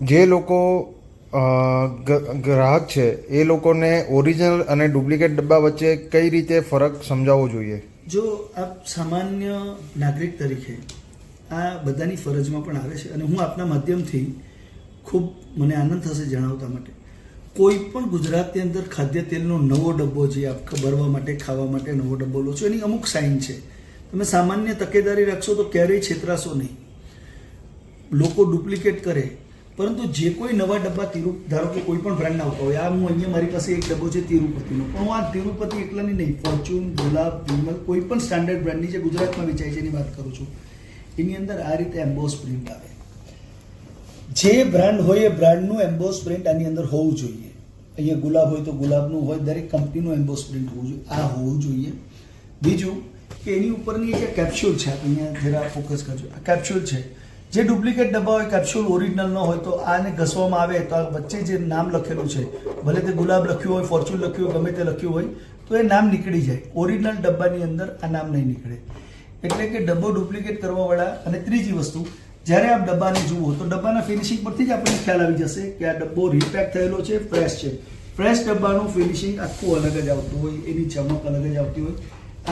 જે લોકો ગ્રાહક છે, એ લોકોને ઓરિજિનલ અને ડુપ્લિકેટ ડબ્બા વચ્ચે કઈ રીતે ફરક સમજાવવો જોઈએ? જો આપ સામાન્ય નાગરિક તરીકે આ બધાની ફરજમાં પણ આવે છે અને હું આપના માધ્યમથી ખૂબ મને આનંદ થશે જણાવતા માટે. કોઈ પણ ગુજરાતની અંદર ખાદ્ય તેલનો નવો ડબ્બો જે આપ ભરવા માટે, ખાવા માટે નવો ડબ્બો લો છો, એની અમુક સાઇન છે. તમે સામાન્ય તકેદારી રાખશો તો ક્યારેય છેતરાશો નહીં. લોકો ડુપ્લિકેટ કરે પરંતુ જે કોઈ નવા ડબ્બા તિરુ ધારો કે કોઈ પણ બ્રાન્ડના આવતા હોય આ હું અહીંયા મારી પાસે એક ડબ્બો છે તિરુપતિનો. પણ હું આ તિરુપતિ એકલાની નહીં, ફોર્ચ્યુન, ગુલાબ, વિમલ, કોઈ પણ સ્ટાન્ડર્ડ બ્રાન્ડની જે ગુજરાતમાં વેચાય છે એની વાત કરું છું, એની અંદર આ રીતે એમ્બોસ પ્રિન્ટ આવે. જે બ્રાન્ડ હોય એ બ્રાન્ડનું એમ્બોસ પ્રિન્ટ આની અંદર હોવું જોઈએ. અહીંયા ગુલાબ હોય તો ગુલાબનું હોય, દરેક કંપનીનું એમ્બોસ પ્રિન્ટ હોવું જોઈએ, આ હોવું જોઈએ. બીજું કે એની ઉપરની જે કેપ્સ્યુલ છે અહીંયા જરા ફોકસ કરજો. આ કેપ્સ્યુલ છે જે ડુપ્લિકેટ ડબ્બા હોય કેપ્સ્યુલ ઓરિજિનલ ન હોય, તો આને ઘસવામાં આવે તો આ વચ્ચે જે નામ લખેલું છે, ભલે તે ગુલાબ લખ્યું હોય ફોર્ચ્યુન લખ્યું હોય, ગમે તે લખ્યું હોય, તો એ નામ નીકળી જાય. ઓરિજિનલ ડબ્બાની અંદર આ નામ નહીં નીકળે. એટલે કે ડબ્બો ડુપ્લિકેટ કરવાવાળા અને ત્રીજી વસ્તુ, જ્યારે આપ ડબ્બાને જુઓ, તો ડબ્બાના ફિનિશિંગ પરથી જ આપણને ખ્યાલ આવી જશે કે આ ડબ્બો રીપેક થયેલો છે ફ્રેશ છે. ફ્રેશ ડબ્બાનું ફિનિશિંગ આખું અલગ જ આવતું હોય, એની ચમક અલગ જ આવતી હોય.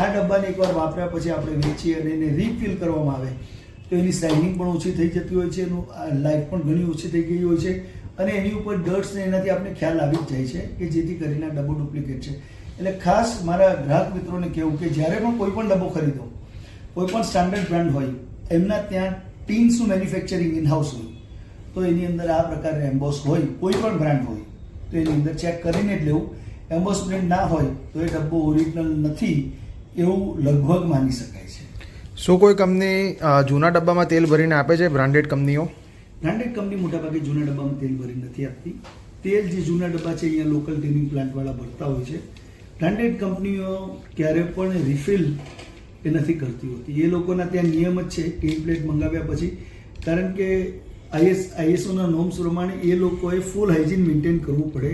આ ડબ્બાને એકવાર વાપર્યા પછી આપણે વેચીએ અને એને રીફિલ કરવામાં આવે. તો એની શાઇનિંગ પણ ઓછી થઈ જતી હોય છે, એનું લાઈફ પણ ઘણી ઓછી થઈ ગઈ હોય છે. અને એની ઉપર ડર્ટ્સ ને એનાથી આપણે ખ્યાલ આવી જ જાય છે કે જેથી કરીને આ ડબ્બો ડુપ્લિકેટ છે. એટલે ખાસ મારા ગ્રાહક મિત્રોને કહેવું કે જ્યારે પણ કોઈ પણ ડબ્બો ખરીદો, કોઈ પણ સ્ટાન્ડર્ડ બ્રાન્ડ હોય, એમના ત્યાં ટીન્સનું મેન્યુફેક્ચરિંગ ઇનહાઉસ હોય. તો એની અંદર આ પ્રકારે એમ્બોસ હોય, કોઈ પણ બ્રાન્ડ હોય, તો એની અંદર ચેક કરીને જ લેવું. એમ્બોસ બ્રાન્ડ ના હોય, તો એ ડબ્બો ઓરિજિનલ નથી એવું લગભગ માની શકાય છે. શું કોઈ કંપની જૂના ડબ્બામાં તેલ ભરીને આપે છે બ્રાન્ડેડ કંપનીઓ? બ્રાન્ડેડ કંપની મોટાભાગે જૂના ડબ્બામાં તેલ ભરી નથી આપતી. તેલ જે જૂના ડબ્બા છે, અહીંયા લોકલ ટીનિંગ પ્લાન્ટવાળા ભરતા હોય છે. બ્રાન્ડેડ કંપનીઓ ક્યારે પણ રિફિલ એ નથી કરતી હોતી. એ લોકોના ત્યાં નિયમ જ છે ટીન પ્લેટ મંગાવ્યા પછી, કારણ કે આઈએસ આઈએસઓના નોમ્સ પ્રમાણે એ લોકોએ ફૂલ હાઇજીન મેન્ટેન કરવું પડે.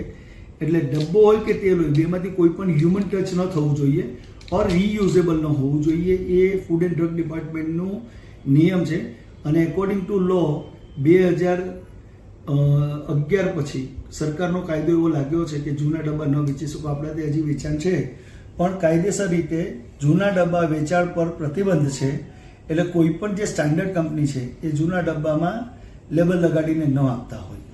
એટલે ડબ્બો હોય કે તેલ હોય, બેમાંથી કોઈ પણ હ્યુમન ટચ ન થવું જોઈએ. ઓર રીયુઝેબલ ન હોવું જોઈએ. એ ફૂડ એન્ડ ડ્રગ ડિપાર્ટમેન્ટનું નિયમ છે. અને એકોર્ડિંગ ટુ લો બે હજાર અગિયાર પછી સરકારનો કાયદો એવો લાગ્યો છે કે જૂના ડબ્બા ન વેચી શકો. આપણા તે હજી વેચાણ છે. પણ કાયદેસર રીતે જૂના ડબ્બા વેચાણ પર પ્રતિબંધ છે. એટલે કોઈ પણ જે સ્ટાન્ડર્ડ કંપની છે, એ જૂના ડબ્બામાં લેબલ લગાડીને ન આપતા હોય.